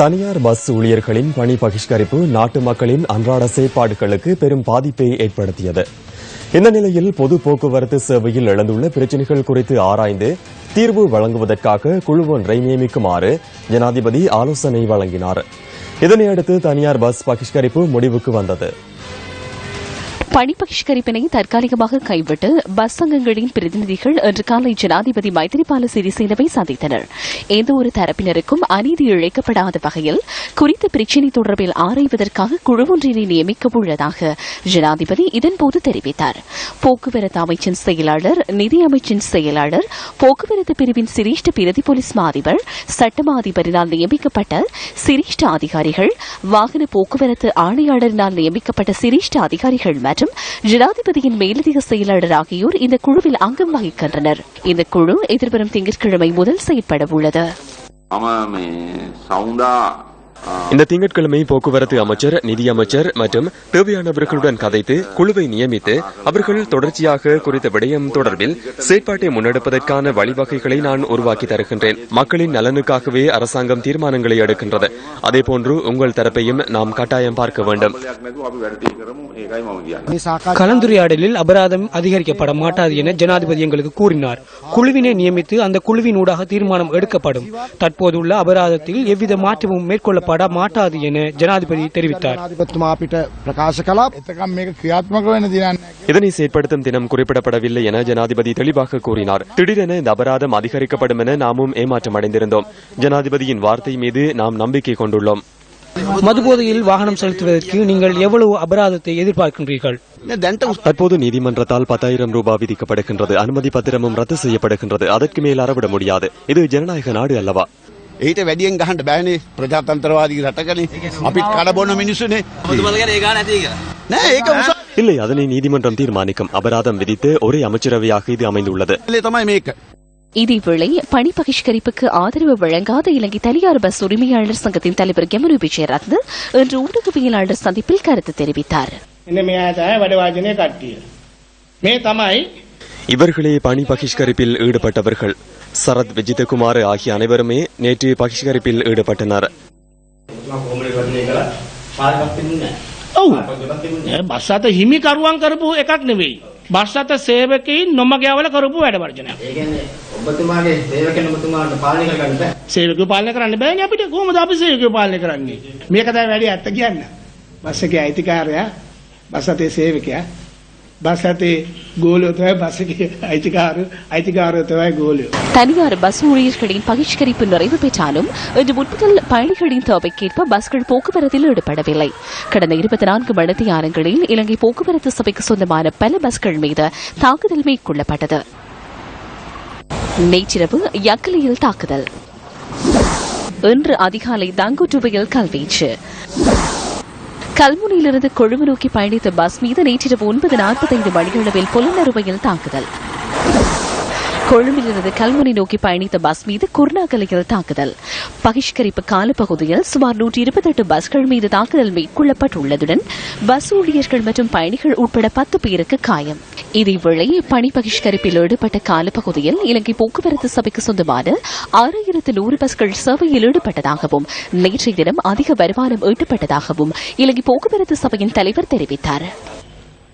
தனியார் பஸ் ஊழியர்களின் பணி பகிஷ்கரிப்பு நாட்டு மக்களின் அன்றாட செயற்பாடுகளுக்கு பெரும் பாதிப்பை ஏற்படுத்தியது. இந்த நிலையில் பொது போக்குவரத்து சேவையில் எழுந்துள்ள பிரச்சினைகள் குறித்து ஆராய்ந்து தீர்வு வழங்குவதற்காக குழு ஒன்றை நியமிக்குமாறு ஜனாதிபதி ஆலோசனை வழங்கினார். இதனையடுத்து தனியார் பஸ் பகிஷ்கரிப்பு முடிவுக்கு வந்தது. பணி பகிஷ்கரிப்பினை தற்காலிகமாக கைவிட்டு பஸ் சங்கங்களின் பிரதிநிதிகள் இன்று காலை ஜனாதிபதி மைத்திரிபால சிறிசேனவை சந்தித்தனர். எந்த ஒரு தரப்பினருக்கும் அநீதி இழைக்கப்படாத வகையில் குறித்த பிரச்சினை தொடர்பில் ஆராய்வதற்காக குழு ஒன்றினை நியமிக்க உள்ளதாக ஜனாதிபதி இதன்போது தெரிவித்தார் போக்குவரத்து அமைச்சின் செயலாளர் நிதி அமைச்சின் செயலாளர் போக்குவரத்து பிரிவின் சிரேஷ்ட பிரதி போலீஸ் மா அதிபர் சட்டமா அதிபரினால் நியமிக்கப்பட்ட சிரேஷ்ட அதிகாரிகள் வாகன போக்குவரத்து ஆணையாளரினால் நியமிக்கப்பட்ட சிரேஷ்ட அதிகாரிகள் மற்றும் ஜனாதிபதியின் மேலதிக செயலாளர் ஆகியோர் இந்த குழுவில் அங்கம் வகிக்கின்றனர் இந்த குழு எதிர்வரும் திங்கட்கிழமை முதல் செயற்பட உள்ளது මම මේ සෞන්දා இந்த திங்கட்கிழமை போக்குவரத்து அமைச்சர் நிதி அமைச்சர் மற்றும் தேவையானவர்களுடன் கதைத்து குழுவை நியமித்து அவர்கள் தொடர்ச்சியாக குறித்த விடயம் தொடர்பில் செயற்பாட்டை முன்னெடுப்பதற்கான வழிவகைகளை நான் உருவாக்கி தருகின்றேன். மக்களின் நலனுக்காகவே அரசாங்கம் தீர்மானங்களை எடுக்கின்றது. அதேபோன்று உங்கள் தரப்பையும் நாம் கட்டாயம் பார்க்க வேண்டும். கலந்துரையாடலில் அபராதம் அதிகரிக்கப்பட மாட்டாது என ஜனாதிபதி எங்களுக்கு கூறினார். குழுவினை நியமித்து அந்த குழுவின் ஊடாக தீர்மானம் எடுக்கப்படும். தற்போதுள்ள அபராதத்தில் எவ்வித மாற்றமும் மேற்கொள்ள செயல்பட மாட்டாது என ஜனாதிபதி தெரிவித்தார். இதனை செயற்படுத்தும் தினம் குறிப்பிடப்படவில்லை என ஜனாதிபதி தெளிவாக கூறினார். திடீரென இந்த அபராதம் அதிகரிக்கப்படும் என நாமும் ஏமாற்றம் அடைந்திருந்தோம் ஜனாதிபதியின் வார்த்தை மீது நாம் நம்பிக்கை கொண்டுள்ளோம். மதுபோதையில் வாகனம் செலுத்துவதற்கு நீங்கள் எவ்வளவு அபராதத்தை எதிர்பார்க்கின்றீர்கள்? தற்போது நீதிமன்றத்தால் பத்தாயிரம் ரூபாய் விதிக்கப்படுகின்றது. அனுமதி பத்திரமும் ரத்து செய்யப்படுகின்றது. அதற்கு மேல் அறவிட முடியாது. இது ஜனநாயக நாடு அல்லவா? ඊට වැඩියෙන් ගහන්ට බෑනේ ප්‍රජාතන්ත්‍රවාදී රටකනේ අපිත් කඩබොන්න මිනිස්සුනේ නෑ ඒක උස இல்லை அதனை நீதிமன்றம் தீர்மானிக்கும் அபராதம் விதித்து ஒரே அமைச்சரவையாக இது அமைந்துள்ளது තමයි මේක இதேவேளை பணி பகிஷ்கரிப்புக்கு ஆதரவு வழங்காத இலங்கை தனியார் பஸ் உரிமையாளர் சங்கத்தின் தலைவர் கெமரு விஜயரத்ன இன்று ஊடகவியலாளர் சந்திப்பில் கருத்து தெரிவித்தார் එන්න මෙයා තමයි වැඩ වාජනය කට්ටිය. මේ තමයි இவர்களே பணி பகிஷ்கரிப்பில் ஈடுபட்டவர்கள் சரத் விஜிதகுமார் ஆகிய அனைவருமே நேற்று பகிஷ்கரிப்பில் ஈடுபட்டனர் ඔව් බස් අත හිමිකරුවන් කරපු එකක් නෙවෙයි. බස් අත සේවකයින් නොමගෑවල කරපු වැඩ වර්ජනයක්. ඔබතුමාගේ සේවකයන් ඔබතුමාට පාලනය කරගන්න බෑ. සේවකයෝ පාලනය කරන්න බෑනේ අපිට කොහොමද අපි සේවකයෝ පාලනය කරන්නේ? මේක තමයි වැඩි ඇත්ත කියන්න. බස් එකේ අයිතිකාරයා බස් අතේ සේවකයා බස් අතේ ගෝලියෝ තමයි බස් එකේ අයිතිකාරයෝ අයිතිකාරයෝ තමයි ගෝලියෝ. தனியார் பஸ் ஊழியர்களின் பகிஷ்கரிப்பு நிறைவு பெற்றாலும் இன்று முற்பகல் பயணிகளின் தேவைக்கேற்ப பஸ்கள் போக்குவரத்தில் ஈடுபடவில்லை கடந்த இருபத்தி நான்கு மணித்தியாலங்களில் இலங்கை போக்குவரத்து சபைக்கு சொந்தமான பல பஸ்கள் மீது தாக்குதல் மேற்கொள்ளப்பட்டது நேற்றிரவு யக்கலியில் தாக்குதல் இன்று அதிகாலை தங்குட்டுவையில் கல்வீச்சு கல்முனையிலிருந்து கொழும்பு நோக்கி பயணித்த பஸ் மீது நேற்றிரவு ஒன்பது நாற்பத்தைந்து மணியளவில் புலனறுவையில் தாக்குதல். கொழும்பிலிருந்து கல்முனை நோக்கி பயணித்த பஸ் மீது குர்ணாகலையில் தாக்குதல். பகிஷ்கரிப்பு காலப்பகுதியில் சுமார் நூற்றி இருபத்தெட்டு பஸ்கள் மீது தாக்குதல் மேற்கொள்ளப்பட்டுள்ளதுடன் பஸ் ஊழியர்கள் மற்றும் பயணிகள் உட்பட பத்து பேருக்கு காயம். இதேவேளை பணி பகிஷ்கரிப்பில் ஈடுபட்ட காலப்பகுதியில் இலங்கை போக்குவரத்து சபைக்கு சொந்தமான ஆறாயிரத்து நூறு பஸ்கள் சேவையில் ஈடுபட்டதாகவும் நேற்றைய தினம் அதிக வருமானம் ஈட்டப்பட்டதாகவும் இலங்கை போக்குவரத்து சபையின் தலைவர் தெரிவித்தார்.